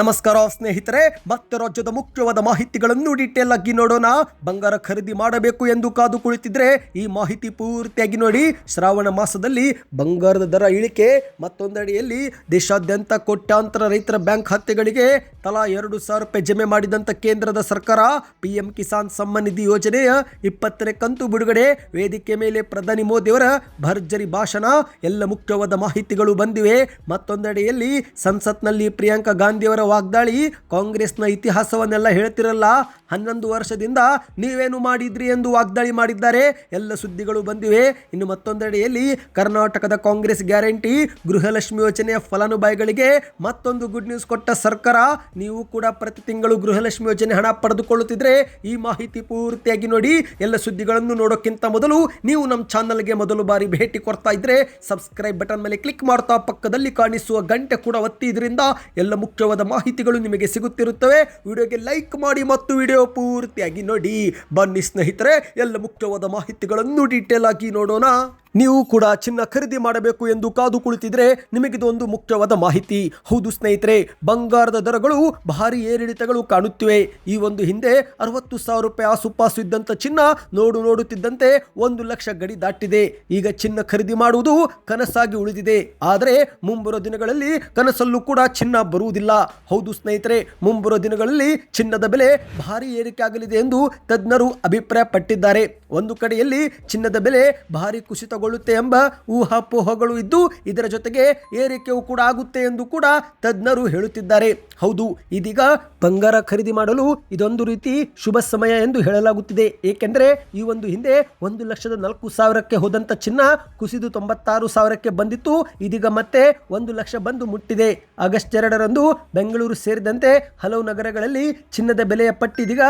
ನಮಸ್ಕಾರ ಸ್ನೇಹಿತರೆ, ಮತ್ತೆ ರಾಜ್ಯದ ಮುಖ್ಯವಾದ ಮಾಹಿತಿಗಳನ್ನು ಡೀಟೇಲ್ ಆಗಿ ನೋಡೋಣ. ಬಂಗಾರ ಖರೀದಿ ಮಾಡಬೇಕು ಎಂದು ಕಾದು ಕುಳಿತಿದ್ರೆ ಈ ಮಾಹಿತಿ ಪೂರ್ತಿಯಾಗಿ ನೋಡಿ. ಶ್ರಾವಣ ಮಾಸದಲ್ಲಿ ಬಂಗಾರದ ದರ ಇಳಿಕೆ, ಮತ್ತೊಂದಡಿಯಲ್ಲಿ ದೇಶಾದ್ಯಂತ ಕೋಟ್ಯಾಂತರ ರೈತರ ಬ್ಯಾಂಕ್ ಖಾತೆಗಳಿಗೆ ತಲಾ ಎರಡು ಸಾವಿರ ರೂಪಾಯಿ ಜಮೆ ಮಾಡಿದಂಥ ಕೇಂದ್ರದ ಸರ್ಕಾರ, ಪಿಎಂ ಕಿಸಾನ್ ಸಮ್ಮಾನ್ ನಿಧಿ ಯೋಜನೆಯ ಇಪ್ಪತ್ತನೇ ಕಂತು ಬಿಡುಗಡೆ. ವೇದಿಕೆ ಮೇಲೆ ಪ್ರಧಾನಿ ಮೋದಿಯವರ ಭರ್ಜರಿ ಭಾಷಣ, ಎಲ್ಲ ಮುಖ್ಯವಾದ ಮಾಹಿತಿಗಳು ಬಂದಿವೆ. ಮತ್ತೊಂದೆಡೆಯಲ್ಲಿ ಸಂಸತ್ನಲ್ಲಿ ಪ್ರಿಯಾಂಕಾ ಗಾಂಧಿಯವರ ವಾಗ್ದಾಳಿ, ಕಾಂಗ್ರೆಸ್ನ ಇತಿಹಾಸವನ್ನೆಲ್ಲ ಹೇಳ್ತಿರಲ್ಲ, ಹನ್ನೊಂದು ವರ್ಷದಿಂದ ನೀವೇನು ಮಾಡಿದ್ರಿ ಎಂದು ವಾಗ್ದಾಳಿ ಮಾಡಿದ್ದಾರೆ, ಎಲ್ಲ ಸುದ್ದಿಗಳು ಬಂದಿವೆ. ಇನ್ನು ಮತ್ತೊಂದೆಡೆಯಲ್ಲಿ ಕರ್ನಾಟಕದ ಕಾಂಗ್ರೆಸ್ ಗ್ಯಾರಂಟಿ, ಗೃಹಲಕ್ಷ್ಮಿ ಯೋಜನೆಯ ಫಲಾನುಭವಿಗಳಿಗೆ ಮತ್ತೊಂದು ಗುಡ್ ನ್ಯೂಸ್ ಕೊಟ್ಟ ಸರ್ಕಾರ, ನೀವು ಕೂಡ ಪ್ರತಿ ತಿಂಗಳು ಗೃಹಲಕ್ಷ್ಮಿ ಯೋಜನೆ ಹಣ ಪಡೆದುಕೊಳ್ಳುತ್ತಿದ್ರೆ ಈ ಮಾಹಿತಿ ಪೂರ್ತಿಯಾಗಿ ನೋಡಿ, ಎಲ್ಲ ಸುದ್ದಿಗಳನ್ನು ನೋಡೋಕ್ಕಿಂತ ಮೊದಲು ನೀವು ನಮ್ಮ ಚಾನಲ್ಗೆ ಮೊದಲು ಬಾರಿ ಭೇಟಿ ಕೊಡ್ತಾ ಇದ್ರೆ ಸಬ್ಸ್ಕ್ರೈಬ್ ಬಟನ್ ಮೇಲೆ ಕ್ಲಿಕ್ ಮಾಡ್ತಾ ಪಕ್ಕದಲ್ಲಿ ಕಾಣಿಸುವ ಗಂಟೆ ಕೂಡ ಒತ್ತಿ, ಇದರಿಂದ ಎಲ್ಲ ಮುಖ್ಯವಾದ ಮಾಹಿತಿಗಳು ನಿಮಗೆ ಸಿಗುತ್ತಿರುತ್ತವೆ. ವಿಡಿಯೋಗೆ ಲೈಕ್ ಮಾಡಿ ಮತ್ತು ವಿಡಿಯೋ ಪೂರ್ತಿಯಾಗಿ ನೋಡಿ. ಬನ್ನಿ ಸ್ನೇಹಿತರೆ, ಎಲ್ಲ ಮುಖ್ಯವಾದ ಮಾಹಿತಿಗಳನ್ನು ಡೀಟೇಲ್ ಆಗಿ ನೋಡೋಣ. ನೀವು ಕೂಡ ಚಿನ್ನ ಖರೀದಿ ಮಾಡಬೇಕು ಎಂದು ಕಾದು ಕುಳಿತಿದ್ರೆ ನಿಮಗಿದೊಂದು ಮುಖ್ಯವಾದ ಮಾಹಿತಿ. ಹೌದು ಸ್ನೇಹಿತರೆ, ಬಂಗಾರದ ದರಗಳು ಭಾರಿ ಏರಿಳಿತಗಳು ಕಾಣುತ್ತಿವೆ. ಈ ಒಂದು ಹಿಂದೆ ಅರವತ್ತು ಸಾವಿರ ರೂಪಾಯಿ ಆಸುಪಾಸು ಇದ್ದಂಥ ಚಿನ್ನ ನೋಡು ನೋಡುತ್ತಿದ್ದಂತೆ ಒಂದು ಲಕ್ಷ ಗಡಿ ದಾಟಿದೆ. ಈಗ ಚಿನ್ನ ಖರೀದಿ ಮಾಡುವುದು ಕನಸಾಗಿ ಉಳಿದಿದೆ. ಆದರೆ ಮುಂಬರುವ ದಿನಗಳಲ್ಲಿ ಕನಸಲ್ಲೂ ಕೂಡ ಚಿನ್ನ ಬರುವುದಿಲ್ಲ. ಹೌದು ಸ್ನೇಹಿತರೆ, ಮುಂಬರುವ ದಿನಗಳಲ್ಲಿ ಚಿನ್ನದ ಬೆಲೆ ಭಾರಿ ಏರಿಕೆ ಆಗಲಿದೆ ಎಂದು ತಜ್ಞರು ಅಭಿಪ್ರಾಯಪಟ್ಟಿದ್ದಾರೆ. ಒಂದು ಕಡೆಯಲ್ಲಿ ಚಿನ್ನದ ಬೆಲೆ ಭಾರಿ ಕುಸಿತಗೊಳ್ಳುತ್ತೆ ಎಂಬ ಊಹಾಪೋಹಗಳು ಇದ್ದು, ಇದರ ಜೊತೆಗೆ ಏರಿಕೆಯೂ ಕೂಡ ಆಗುತ್ತೆ ಎಂದು ಕೂಡ ತಜ್ಞರು ಹೇಳುತ್ತಿದ್ದಾರೆ. ಹೌದು, ಇದೀಗ ಬಂಗಾರ ಖರೀದಿ ಮಾಡಲು ಇದೊಂದು ರೀತಿ ಶುಭ ಸಮಯ ಎಂದು ಹೇಳಲಾಗುತ್ತಿದೆ. ಏಕೆಂದರೆ ಈ ಒಂದು ಹಿಂದೆ ಒಂದು ಲಕ್ಷದ ನಾಲ್ಕು ಸಾವಿರಕ್ಕೆ ಹೋದಂಥ ಚಿನ್ನ ಕುಸಿದು ತೊಂಬತ್ತಾರು ಸಾವಿರಕ್ಕೆ ಬಂದಿತ್ತು. ಇದೀಗ ಮತ್ತೆ ಒಂದು ಲಕ್ಷ ಬಂದು ಮುಟ್ಟಿದೆ. ಆಗಸ್ಟ್ ಎರಡರಂದು ಬೆಂಗಳೂರು ಸೇರಿದಂತೆ ಹಲವು ನಗರಗಳಲ್ಲಿ ಚಿನ್ನದ ಬೆಲೆಯ ಪಟ್ಟಿ ಇದೀಗ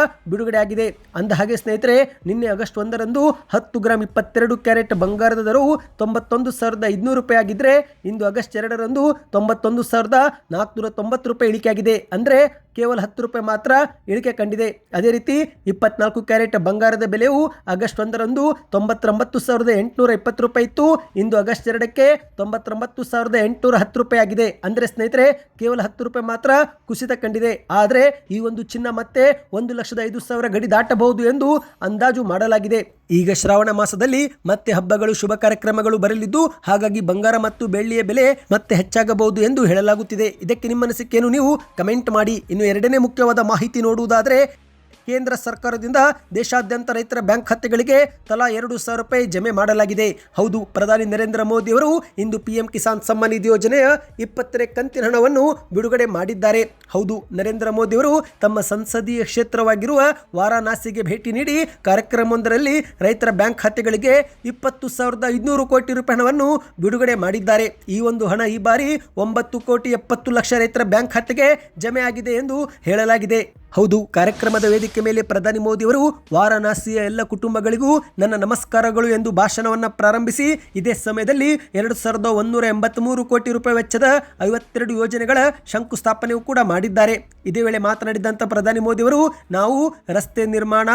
ಅಂದ ಹಾಗೆ ಸ್ನೇಹಿತರೆ, ನಿನ್ನೆ ಆಗಸ್ಟ್ ಒಂದರಂದು ಹತ್ತು ಗ್ರಾಮ್ ಇಪ್ಪತ್ತೆರಡು ಕ್ಯಾರೆಟ್ ಬಂಗಾರದ ದರವು ತೊಂಬತ್ತೊಂದು ಸಾವಿರದ ಐದುನೂರು ರೂಪಾಯಿ ಆಗಿದ್ರೆ, ಇಂದು ಆಗಸ್ಟ್ ಎರಡರಂದು ತೊಂಬತ್ತೊಂದು ಸಾವಿರದ ನಾಲ್ಕುನೂರ ತೊಂಬತ್ತು ರೂಪಾಯಿ ಇಳಿಕೆಯಾಗಿದೆ. ಅಂದರೆ ಕೇವಲ ಹತ್ತು ರೂಪಾಯಿ ಮಾತ್ರ ಇಳಿಕೆ ಕಂಡಿದೆ. ಅದೇ ರೀತಿ ಇಪ್ಪತ್ನಾಲ್ಕು ಕ್ಯಾರೆಟ್ ಬಂಗಾರದ ಬೆಲೆಯು ಆಗಸ್ಟ್ ಒಂದರಂದು ತೊಂಬತ್ತೊಂಬತ್ತು ಸಾವಿರದ ಎಂಟುನೂರ ಇಪ್ಪತ್ತು ರೂಪಾಯಿ ಇತ್ತು. ಇಂದು ಆಗಸ್ಟ್ ಎರಡಕ್ಕೆ ತೊಂಬತ್ತೊಂಬತ್ತು ಸಾವಿರದ ಎಂಟುನೂರ ಹತ್ತು ರೂಪಾಯಿ ಆಗಿದೆ. ಅಂದರೆ ಸ್ನೇಹಿತರೆ, ಕೇವಲ ಹತ್ತು ರೂಪಾಯಿ ಮಾತ್ರ ಕುಸಿತ ಕಂಡಿದೆ. ಆದರೆ ಈ ಒಂದು ಚಿನ್ನ ಮತ್ತೆ ಒಂದು ಲಕ್ಷದ ಐದು ಸಾವಿರ ಗಡಿ ದಾಟಬಹುದು ಎಂದು ಅಂದಾಜು ಮಾಡಲಾಗಿದೆ. ಈಗ ಶ್ರಾವಣ ಮಾಸದಲ್ಲಿ ಮತ್ತೆ ಹಬ್ಬಗಳು, ಶುಭ ಕಾರ್ಯಕ್ರಮಗಳು ಬರಲಿದ್ದು ಹಾಗಾಗಿ ಬಂಗಾರ ಮತ್ತು ಬೆಳ್ಳಿಯ ಬೆಲೆ ಮತ್ತೆ ಹೆಚ್ಚಾಗಬಹುದು ಎಂದು ಹೇಳಲಾಗುತ್ತಿದೆ. ಇದಕ್ಕೆ ನಿಮ್ಮ ಅನಿಸಿಕೆಯನ್ನು ನೀವು ಕಮೆಂಟ್ ಮಾಡಿ. ಇನ್ನು ಎರಡನೇ ಮುಖ್ಯವಾದ ಮಾಹಿತಿ ನೋಡುವುದಾದರೆ ಕೇಂದ್ರ ಸರ್ಕಾರದಿಂದ ದೇಶಾದ್ಯಂತ ರೈತರ ಬ್ಯಾಂಕ್ ಖಾತೆಗಳಿಗೆ ತಲಾ ಎರಡು ಸಾವಿರ ರೂಪಾಯಿ ಜಮೆ ಮಾಡಲಾಗಿದೆ. ಹೌದು, ಪ್ರಧಾನಿ ನರೇಂದ್ರ ಮೋದಿ ಅವರು ಇಂದು ಪಿಎಂ ಕಿಸಾನ್ ಸಮ್ಮಾನ್ ನಿಧಿ ಯೋಜನೆಯ ಇಪ್ಪತ್ತನೇ ಕಂತಿನ ಹಣವನ್ನು ಬಿಡುಗಡೆ ಮಾಡಿದ್ದಾರೆ. ಹೌದು, ನರೇಂದ್ರ ಮೋದಿ ಅವರು ತಮ್ಮ ಸಂಸದೀಯ ಕ್ಷೇತ್ರವಾಗಿರುವ ವಾರಾಣಸಿಗೆ ಭೇಟಿ ನೀಡಿ ಕಾರ್ಯಕ್ರಮವೊಂದರಲ್ಲಿ ರೈತರ ಬ್ಯಾಂಕ್ ಖಾತೆಗಳಿಗೆ ಇಪ್ಪತ್ತು ಸಾವಿರದ ಐದುನೂರು ಕೋಟಿ ರೂಪಾಯಿ ಹಣವನ್ನು ಬಿಡುಗಡೆ ಮಾಡಿದ್ದಾರೆ. ಈ ಒಂದು ಹಣ ಈ ಬಾರಿ ಒಂಬತ್ತು ಕೋಟಿ ಎಪ್ಪತ್ತು ಲಕ್ಷ ರೈತರ ಬ್ಯಾಂಕ್ ಖಾತೆಗೆ ಜಮೆ ಆಗಿದೆ ಎಂದು ಹೇಳಲಾಗಿದೆ. ಹೌದು, ಕಾರ್ಯಕ್ರಮದ ವೇದಿಕೆ ಮೇಲೆ ಪ್ರಧಾನಿ ಮೋದಿ ಅವರು ವಾರಾಣಸಿಯ ಎಲ್ಲ ಕುಟುಂಬಗಳಿಗೂ ನನ್ನ ನಮಸ್ಕಾರಗಳು ಎಂದು ಭಾಷಣವನ್ನು ಪ್ರಾರಂಭಿಸಿ, ಇದೇ ಸಮಯದಲ್ಲಿ ಎರಡು ಸಾವಿರದ ಒಂದೂರ ಎಂಬತ್ತ್ಮೂರು ಕೋಟಿ ರೂಪಾಯಿ ವೆಚ್ಚದ ಐವತ್ತೆರಡು ಯೋಜನೆಗಳ ಶಂಕುಸ್ಥಾಪನೆಯೂ ಕೂಡ ಮಾಡಿದ್ದಾರೆ. ಇದೇ ವೇಳೆ ಮಾತನಾಡಿದಂಥ ಪ್ರಧಾನಿ ಮೋದಿ ಅವರು ನಾವು ರಸ್ತೆ ನಿರ್ಮಾಣ,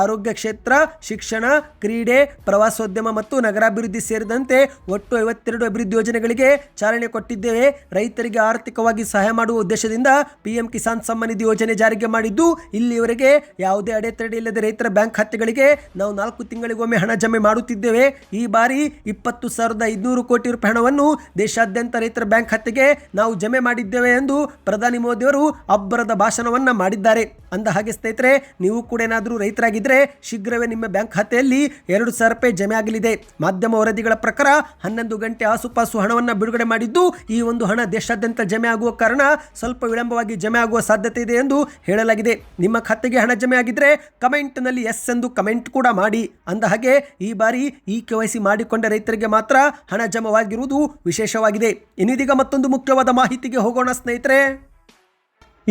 ಆರೋಗ್ಯ ಕ್ಷೇತ್ರ, ಶಿಕ್ಷಣ, ಕ್ರೀಡೆ, ಪ್ರವಾಸೋದ್ಯಮ ಮತ್ತು ನಗರಾಭಿವೃದ್ಧಿ ಸೇರಿದಂತೆ ಒಟ್ಟು ಐವತ್ತೆರಡು ಅಭಿವೃದ್ಧಿ ಯೋಜನೆಗಳಿಗೆ ಚಾಲನೆ ಕೊಟ್ಟಿದ್ದೇವೆ. ರೈತರಿಗೆ ಆರ್ಥಿಕವಾಗಿ ಸಹಾಯ ಮಾಡುವ ಉದ್ದೇಶದಿಂದ ಪಿಎಂ ಕಿಸಾನ್ ಸಮ್ಮಾನ್ ಯೋಜನೆ ಜಾರಿಗೆ ಮಾಡಿದ್ದು ಇಲ್ಲಿವರೆಗೆ ಯಾವುದೇ ಅಡೆತಡೆ ಇಲ್ಲದೆ ರೈತರ ಬ್ಯಾಂಕ್ ಖಾತೆಗಳಿಗೆ ನಾವು ನಾಲ್ಕು ತಿಂಗಳಿಗೊಮ್ಮೆ ಹಣ ಜಮೆ ಮಾಡುತ್ತಿದ್ದೇವೆ. ಈ ಬಾರಿ ಇಪ್ಪತ್ತು ಸಾವಿರದ ಐದುನೂರು ಕೋಟಿ ರೂಪಾಯಿ ಹಣವನ್ನು ದೇಶಾದ್ಯಂತ ರೈತರ ಬ್ಯಾಂಕ್ ಖಾತೆಗೆ ನಾವು ಜಮೆ ಮಾಡಿದ್ದೇವೆ ಎಂದು ಪ್ರಧಾನಿ ಮೋದಿಯವರು ಅಬ್ಬರದ ಭಾಷಣವನ್ನ ಮಾಡಿದ್ದಾರೆ. ಅಂದ ಹಾಗೆ ಸ್ನೇಹಿತರೆ, ನೀವು ಕೂಡ ಏನಾದರೂ ರೈತರಾಗಿದ್ದರೆ ಶೀಘ್ರವೇ ನಿಮ್ಮ ಬ್ಯಾಂಕ್ ಖಾತೆಯಲ್ಲಿ ಎರಡು ಸಾವಿರ ರೂಪಾಯಿ ಜಮೆ ಆಗಲಿದೆ. ಮಾಧ್ಯಮ ವರದಿಗಳ ಪ್ರಕಾರ ಹನ್ನೊಂದು ಗಂಟೆ ಆಸುಪಾಸು ಹಣವನ್ನು ಬಿಡುಗಡೆ ಮಾಡಿದ್ದು ಈ ಒಂದು ಹಣ ದೇಶಾದ್ಯಂತ ಜಮೆ ಆಗುವ ಕಾರಣ ಸ್ವಲ್ಪ ವಿಳಂಬವಾಗಿ ಜಮೆ ಆಗುವ ಸಾಧ್ಯತೆ ಇದೆ ಎಂದು ಹೇಳಲಾಗಿದೆ. ನಿಮ್ಮ ಖಾತೆಗೆ ಹಣ ಜಮೆ ಆಗಿದ್ರೆ ಕಮೆಂಟ್ನಲ್ಲಿ ಎಸ್ ಎಂದು ಕಮೆಂಟ್ ಕೂಡ ಮಾಡಿ. ಅಂದ ಹಾಗೆ ಈ ಬಾರಿ ಇ ಕೆ ವೈ ಸಿ ಮಾಡಿಕೊಂಡ ರೈತರಿಗೆ ಮಾತ್ರ ಹಣ ಜಮವಾಗಿರುವುದು ವಿಶೇಷವಾಗಿದೆ. ಇನ್ನಿದೀಗ ಮತ್ತೊಂದು ಮುಖ್ಯವಾದ ಮಾಹಿತಿಗೆ ಹೋಗೋಣ ಸ್ನೇಹಿತರೆ.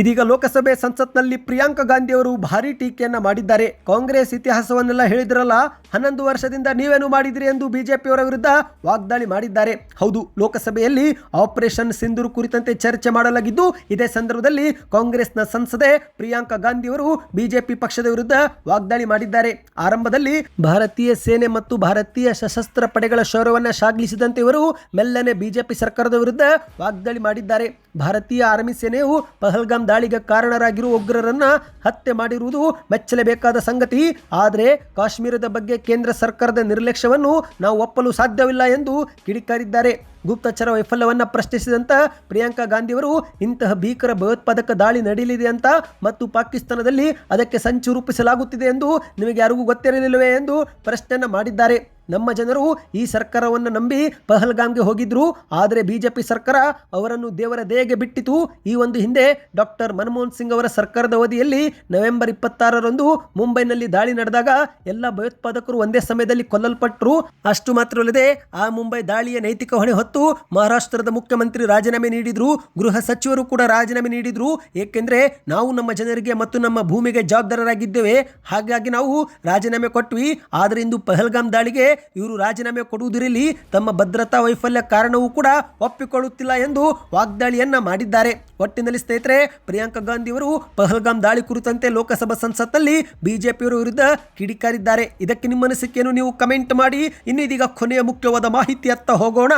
ಇದೀಗ ಲೋಕಸಭೆ ಸಂಸತ್ನಲ್ಲಿ ಪ್ರಿಯಾಂಕಾ ಗಾಂಧಿ ಅವರು ಭಾರಿ ಟೀಕೆಯನ್ನ ಮಾಡಿದ್ದಾರೆ. ಕಾಂಗ್ರೆಸ್ ಇತಿಹಾಸವನ್ನೆಲ್ಲ ಹೇಳಿದ್ರಲ್ಲ, ಹನ್ನೊಂದು ವರ್ಷದಿಂದ ನೀವೇನು ಮಾಡಿದ್ರಿ ಎಂದು ಬಿಜೆಪಿಯವರ ವಿರುದ್ಧ ವಾಗ್ದಾಳಿ ಮಾಡಿದ್ದಾರೆ. ಹೌದು, ಲೋಕಸಭೆಯಲ್ಲಿ ಆಪರೇಷನ್ ಸಿಂಧೂರು ಕುರಿತಂತೆ ಚರ್ಚೆ ಮಾಡಲಾಗಿದ್ದು, ಇದೇ ಸಂದರ್ಭದಲ್ಲಿ ಕಾಂಗ್ರೆಸ್ನ ಸಂಸದೆ ಪ್ರಿಯಾಂಕಾ ಗಾಂಧಿ ಅವರು ಬಿಜೆಪಿ ಪಕ್ಷದ ವಿರುದ್ಧ ವಾಗ್ದಾಳಿ ಮಾಡಿದ್ದಾರೆ. ಆರಂಭದಲ್ಲಿ ಭಾರತೀಯ ಸೇನೆ ಮತ್ತು ಭಾರತೀಯ ಸಶಸ್ತ್ರ ಪಡೆಗಳ ಶೌರ್ಯವನ್ನು ಶ್ಲಾಘಿಸಿದಂತೆ ಇವರು ಮೆಲ್ಲನೆ ಬಿಜೆಪಿ ಸರ್ಕಾರದ ವಿರುದ್ಧ ವಾಗ್ದಾಳಿ ಮಾಡಿದ್ದಾರೆ. ಭಾರತೀಯ ಆರ್ಮಿ ಸೇನೆಯು ಪಹಲ್ಗಾಮ್ ದಾಳಿಗೆ ಕಾರಣರಾಗಿರುವ ಉಗ್ರರನ್ನ ಹತ್ಯೆ ಮಾಡಿರುವುದು ಮೆಚ್ಚಲೇಬೇಕಾದ ಸಂಗತಿ. ಆದರೆ ಕಾಶ್ಮೀರದ ಬಗ್ಗೆ ಕೇಂದ್ರ ಸರ್ಕಾರದ ನಿರ್ಲಕ್ಷ್ಯವನ್ನು ನಾವು ಒಪ್ಪಲು ಸಾಧ್ಯವಿಲ್ಲ ಎಂದು ಕಿಡಿಕಾರಿದ್ದಾರೆ. ಗುಪ್ತಚರ ವೈಫಲ್ಯವನ್ನು ಪ್ರಶ್ನಿಸಿದಂತ ಪ್ರಿಯಾಂಕಾ ಗಾಂಧಿಯವರು, ಇಂತಹ ಭೀಕರ ಭಯೋತ್ಪಾದಕ ದಾಳಿ ನಡೆಯಲಿದೆ ಅಂತ ಮತ್ತು ಪಾಕಿಸ್ತಾನದಲ್ಲಿ ಅದಕ್ಕೆ ಸಂಚು ರೂಪಿಸಲಾಗುತ್ತಿದೆ ಎಂದು ನಿಮಗೆ ಯಾರಿಗೂ ಗೊತ್ತಿರಲಿಲ್ಲವೇ ಎಂದು ಪ್ರಶ್ನೆಯನ್ನು ಮಾಡಿದ್ದಾರೆ. ನಮ್ಮ ಜನರು ಈ ಸರ್ಕಾರವನ್ನು ನಂಬಿ ಪಹಲ್ಗಾಮ್ಗೆ ಹೋಗಿದ್ರು. ಆದರೆ ಬಿಜೆಪಿ ಸರ್ಕಾರ ಅವರನ್ನು ದೇವರ ದೇಹಗೆ ಬಿಟ್ಟಿತು. ಈ ಒಂದು ಹಿಂದೆ ಡಾಕ್ಟರ್ ಮನಮೋಹನ್ ಸಿಂಗ್ ಅವರ ಸರ್ಕಾರದ ಅವಧಿಯಲ್ಲಿ ನವೆಂಬರ್ ಇಪ್ಪತ್ತಾರರಂದು ಮುಂಬೈನಲ್ಲಿ ದಾಳಿ ನಡೆದಾಗ ಎಲ್ಲ ಭಯೋತ್ಪಾದಕರು ಒಂದೇ ಸಮಯದಲ್ಲಿ ಕೊಲ್ಲಲ್ಪಟ್ಟರು ಅಷ್ಟು ಮಾತ್ರವಲ್ಲದೆ ಆ ಮುಂಬೈ ದಾಳಿಯ ನೈತಿಕ ಹೊಣೆ ಹೊತ್ತು ಮಹಾರಾಷ್ಟ್ರದ ಮುಖ್ಯಮಂತ್ರಿ ರಾಜೀನಾಮೆ ನೀಡಿದ್ರು, ಗೃಹ ಸಚಿವರು ಕೂಡ ರಾಜೀನಾಮೆ ನೀಡಿದ್ರು. ಏಕೆಂದರೆ ನಾವು ನಮ್ಮ ಜನರಿಗೆ ಮತ್ತು ನಮ್ಮ ಭೂಮಿಗೆ ಜವಾಬ್ದಾರರಾಗಿದ್ದೇವೆ. ಹಾಗಾಗಿ ನಾವು ರಾಜೀನಾಮೆ ಕೊಟ್ವಿ. ಆದರೆ ಇಂದು ಪಹಲ್ಗಾಮ್ ದಾಳಿಗೆ ಇವರು ರಾಜೀನಾಮೆ ಕೊಡುವುದಿರಲಿ. ತಮ್ಮ ಭದ್ರತಾ ವೈಫಲ್ಯ ಕಾರಣವೂ ಕೂಡ ಒಪ್ಪಿಕೊಳ್ಳುತ್ತಿಲ್ಲ ಎಂದು ವಾಗ್ದಾಳಿಯನ್ನ ಮಾಡಿದ್ದಾರೆ. ಒಟ್ಟಿನಲ್ಲಿ ಸ್ನೇಹಿತರೆ, ಪ್ರಿಯಾಂಕಾ ಗಾಂಧಿ ಅವರು ಪಹಲ್ಗಾಮ್ ದಾಳಿ ಕುರಿತಂತೆ ಲೋಕಸಭಾ ಸಂಸತ್ತಲ್ಲಿ ಬಿಜೆಪಿಯವರ ವಿರುದ್ಧ ಕಿಡಿಕಾರಿದ್ದಾರೆ. ಇದಕ್ಕೆ ನಿಮ್ಮ ಅನಿಸಿಕೆಯನ್ನು ನೀವು ಕಮೆಂಟ್ ಮಾಡಿ. ಇನ್ನು ಕೊನೆಯ ಮುಖ್ಯವಾದ ಮಾಹಿತಿಯತ್ತ ಹೋಗೋಣ.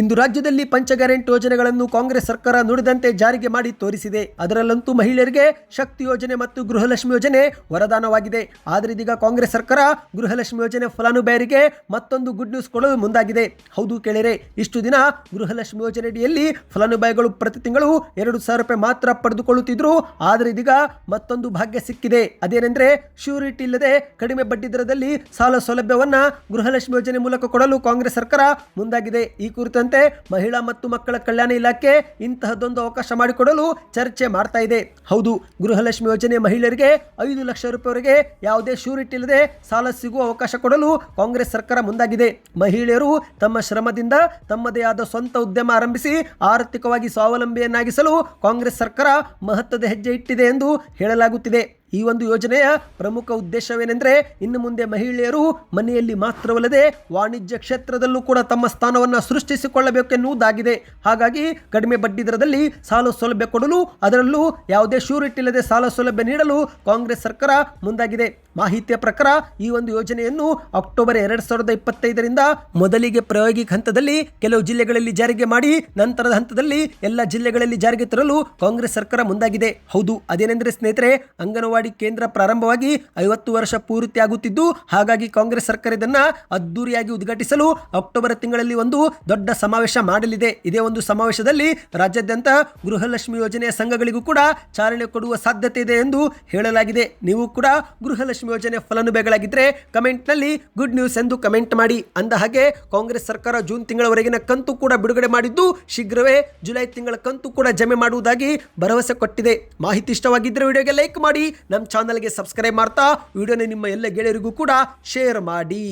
ಇಂದು ರಾಜ್ಯದಲ್ಲಿ ಪಂಚ ಗ್ಯಾರಂಟಿ ಯೋಜನೆಗಳನ್ನು ಕಾಂಗ್ರೆಸ್ ಸರ್ಕಾರ ನುಡಿದಂತೆ ಜಾರಿಗೆ ಮಾಡಿ ತೋರಿಸಿದೆ. ಅದರಲ್ಲಂತೂ ಮಹಿಳೆಯರಿಗೆ ಶಕ್ತಿ ಯೋಜನೆ ಮತ್ತು ಗೃಹಲಕ್ಷ್ಮಿ ಯೋಜನೆ ವರದಾನವಾಗಿದೆ. ಆದರೆ ಇದೀಗ ಕಾಂಗ್ರೆಸ್ ಸರ್ಕಾರ ಗೃಹಲಕ್ಷ್ಮಿ ಯೋಜನೆ ಫಲಾನುಭವಿಯರಿಗೆ ಮತ್ತೊಂದು ಗುಡ್ ನ್ಯೂಸ್ ಕೊಡಲು ಮುಂದಾಗಿದೆ. ಹೌದು ಕೇಳಿರೆ, ಇಷ್ಟು ದಿನ ಗೃಹಲಕ್ಷ್ಮಿ ಯೋಜನೆಯಡಿಯಲ್ಲಿ ಫಲಾನುಭವಿಗಳು ಪ್ರತಿ ತಿಂಗಳು ಎರಡು ಸಾವಿರ ರೂಪಾಯಿ ಮಾತ್ರ ಪಡೆದುಕೊಳ್ಳುತ್ತಿದ್ರು. ಆದರೆ ಇದೀಗ ಮತ್ತೊಂದು ಭಾಗ್ಯ ಸಿಕ್ಕಿದೆ. ಅದೇನೆಂದ್ರೆ ಶ್ಯೂರಿಟಿ ಇಲ್ಲದೆ ಕಡಿಮೆ ಬಡ್ಡಿ ದರದಲ್ಲಿ ಸಾಲ ಸೌಲಭ್ಯವನ್ನ ಗೃಹಲಕ್ಷ್ಮಿ ಯೋಜನೆ ಮೂಲಕ ಕೊಡಲು ಕಾಂಗ್ರೆಸ್ ಸರ್ಕಾರ ಮುಂದಾಗಿದೆ. ಈ ಕುರಿತಂತೆ ಮಹಿಳಾ ಮತ್ತು ಮಕ್ಕಳ ಕಲ್ಯಾಣ ಇಲಾಖೆ ಇಂತಹದ್ದೊಂದು ಅವಕಾಶ ಮಾಡಿಕೊಡಲು ಚರ್ಚೆ ಮಾಡ್ತಾ ಇದೆ. ಹೌದು, ಗೃಹಲಕ್ಷ್ಮಿ ಯೋಜನೆ ಮಹಿಳೆಯರಿಗೆ ಐದು ಲಕ್ಷ ರೂಪಾಯಿವರೆಗೆ ಯಾವುದೇ ಶ್ಯೂರಿಟಿ ಇಲ್ಲದೆ ಸಾಲ ಸಿಗುವ ಅವಕಾಶ ಕೊಡಲು ಕಾಂಗ್ರೆಸ್ ಸರ್ಕಾರ ಮುಂದಾಗಿದೆ. ಮಹಿಳೆಯರು ತಮ್ಮ ಶ್ರಮದಿಂದ ತಮ್ಮದೇ ಆದ ಸ್ವಂತ ಉದ್ಯಮ ಆರಂಭಿಸಿ ಆರ್ಥಿಕವಾಗಿ ಸ್ವಾವಲಂಬಿಯನ್ನಾಗಿಸಲು ಕಾಂಗ್ರೆಸ್ ಸರ್ಕಾರ ಮಹತ್ವದ ಹೆಜ್ಜೆ ಇಟ್ಟಿದೆ ಎಂದು ಹೇಳಲಾಗುತ್ತಿದೆ. ಈ ಒಂದು ಯೋಜನೆಯ ಪ್ರಮುಖ ಉದ್ದೇಶವೇನೆಂದರೆ ಇನ್ನು ಮುಂದೆ ಮಹಿಳೆಯರು ಮನೆಯಲ್ಲಿ ಮಾತ್ರವಲ್ಲದೆ ವಾಣಿಜ್ಯ ಕ್ಷೇತ್ರದಲ್ಲೂ ಕೂಡ ತಮ್ಮ ಸ್ಥಾನವನ್ನು ಸೃಷ್ಟಿಸಿಕೊಳ್ಳಬೇಕೆನ್ನುವುದಾಗಿದೆ. ಹಾಗಾಗಿ ಕಡಿಮೆ ಬಡ್ಡಿ ದರದಲ್ಲಿ ಸಾಲ ಸೌಲಭ್ಯ ಕೊಡಲು ಅದರಲ್ಲೂ ಯಾವುದೇ ಶ್ಯೂರಿಟಿ ಇಲ್ಲದೆ ಸಾಲ ಸೌಲಭ್ಯ ನೀಡಲು ಕಾಂಗ್ರೆಸ್ ಸರ್ಕಾರ ಮುಂದಾಗಿದೆ. ಮಾಹಿತಿಯ ಪ್ರಕಾರ ಈ ಒಂದು ಯೋಜನೆಯನ್ನು ಅಕ್ಟೋಬರ್ ಎರಡ್ ಸಾವಿರದ ಇಪ್ಪತ್ತೈದರಿಂದ ಮೊದಲಿಗೆ ಪ್ರಾಯೋಗಿಕ ಹಂತದಲ್ಲಿ ಕೆಲವು ಜಿಲ್ಲೆಗಳಲ್ಲಿ ಜಾರಿಗೆ ಮಾಡಿ ನಂತರದ ಹಂತದಲ್ಲಿ ಎಲ್ಲ ಜಿಲ್ಲೆಗಳಲ್ಲಿ ಜಾರಿಗೆ ತರಲು ಕಾಂಗ್ರೆಸ್ ಸರ್ಕಾರ ಮುಂದಾಗಿದೆ. ಹೌದು, ಅದೇನೆಂದರೆ ಸ್ನೇಹಿತರೆ, ಅಂಗನವಾಡಿ ಕೇಂದ್ರ ಪ್ರಾರಂಭವಾಗಿ ಐವತ್ತು ವರ್ಷ ಪೂರ್ತಿಯಾಗುತ್ತಿದ್ದು ಹಾಗಾಗಿ ಕಾಂಗ್ರೆಸ್ ಸರ್ಕಾರ ಇದನ್ನ ಅದ್ದೂರಿಯಾಗಿ ಉದ್ಘಾಟಿಸಲು ಅಕ್ಟೋಬರ್ ತಿಂಗಳಲ್ಲಿ ಒಂದು ದೊಡ್ಡ ಸಮಾವೇಶ ಮಾಡಲಿದೆ. ಇದೇ ಒಂದು ಸಮಾವೇಶದಲ್ಲಿ ರಾಜ್ಯಾದ್ಯಂತ ಗೃಹಲಕ್ಷ್ಮಿ ಯೋಜನೆಯ ಸಂಘಗಳಿಗೂ ಕೂಡ ಚಾಲನೆ ಕೊಡುವ ಸಾಧ್ಯತೆ ಇದೆ ಎಂದು ಹೇಳಲಾಗಿದೆ. ನೀವು ಕೂಡ ಗೃಹಲಕ್ಷ್ಮಿ ಯೋಜನೆ ಫಲಾನುಭವಿಗಳಾಗಿದ್ದರೆ ಕಮೆಂಟ್ನಲ್ಲಿ ಗುಡ್ ನ್ಯೂಸ್ ಎಂದು ಕಮೆಂಟ್ ಮಾಡಿ. ಅಂದ ಹಾಗೆ ಕಾಂಗ್ರೆಸ್ ಸರ್ಕಾರ ಜೂನ್ ತಿಂಗಳವರೆಗಿನ ಕಂತು ಕೂಡ ಬಿಡುಗಡೆ ಮಾಡಿದ್ದು ಶೀಘ್ರವೇ ಜುಲೈ ತಿಂಗಳ ಕಂತು ಕೂಡ ಜಮೆ ಮಾಡುವುದಾಗಿ ಭರವಸೆ ಕೊಟ್ಟಿದೆ. ಮಾಹಿತಿ ಇಷ್ಟವಾಗಿದ್ದರೆ ವಿಡಿಯೋಗೆ ಲೈಕ್ ಮಾಡಿ. ನಮ್ಮ ಚಾನಲ್ಗೆ ಸಬ್ಸ್ಕ್ರೈಬ್ ಮಾಡ್ತಾ, ವಿಡಿಯೋನ ನಿಮ್ಮ ಎಲ್ಲ ಗೆಳೆಯರಿಗೂ ಕೂಡ ಶೇರ್ ಮಾಡಿ.